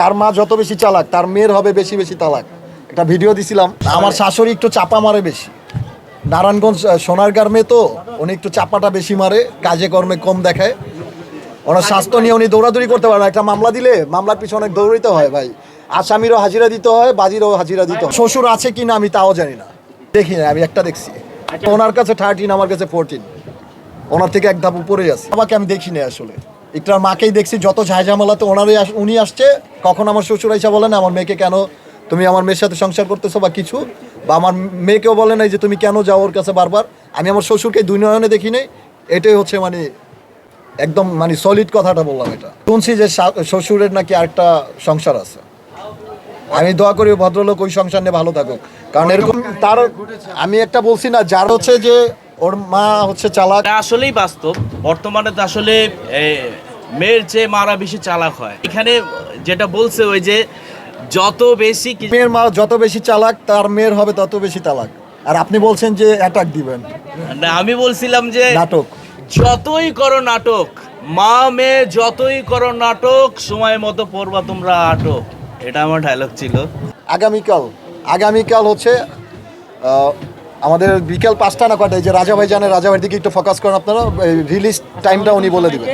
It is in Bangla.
তার মা যত বেশি চালাক, তার মেয়ের হবে বেশি বেশি তালাক। একটা ভিডিও দিছিলাম, আমার শাশুড়ি একটু চাপা মারে বেশি। নারায়ণগঞ্জ সোনারগাঁর মেয়ে তো, উনি একটু চাপাটা বেশি মারে, কাজে কর্মে কম দেখায়। ওনার স্বাস্থ্য নিয়ে উনি দৌড়াদৌড়ি করতে পারে না। একটা মামলা দিলে মামলার পিছনে অনেক দৌড়িতে হয় ভাই। আসামিরও হাজিরা দিতে হয়, বাজিরও হাজিরা দিতে হয়। শ্বশুর আছে কি না আমি তাও জানি না। দেখি না, আমি একটা দেখছি। ওনার কাছে থার্টিন আমার কাছে ফোরটিন ওনার থেকে এক ধাপ উপরেই আছে। আমাকে আমি দেখি না আসলে। একটার মাকেই দেখছি যত ঝাঁঝামালাতে ওনারই উনি আসছে কখন আমার শ্বশুর আইসা বলেন আমার মেয়েকে কেন তুমি আমার মেয়ের সাথে সংসার করতেছো বা কিছু? বা আমার মেয়েকেও বলে নাই যে তুমি কেন যাও ওর কাছে বারবার? আমি আমার শ্বশুরকে দুই নয়নে দেখি নাই এটাই হচ্ছে মানে একদম মানে সলিড কথাটা বললাম এটা। শুনছি যে শ্বশুরের নাকি আরেকটা সংসার আছে। আমি দোয়া করি ভদ্রলোক ওই সংসার নিয়ে ভালো থাকুক। কারণ এরকম তার আমি একটা বলছি না যার হচ্ছে যে ওর মা হচ্ছে চালাক। আসলেই বাস্তব। বর্তমানে তো আসলে মেয়ের চেয়ে মারা বেশি চালাক হয়। এখানে যেটা বলছে ওই যে যত বেশি মেয়ের মা যত বেশি চালাক তার মেয়ের হবে তত বেশি তালাক। আর আপনি বলছেন যে অ্যাটাক দিবেন। না, আমি বলছিলাম যে নাটক। যতই করো নাটক মা মেয়ে যতই করো নাটক সময় মতো পড়বা তোমরা আটক। এটা আমার ডায়লগ ছিল। আগামীকাল আগামীকাল হচ্ছে আমাদের বিকেল পাঁচটা না কটায় যে রাজা ভাই জানে রাজা দিকে একটু ফোকাস করেন আপনারা রিলিজ টাইমটা উনি বলে দিবেন।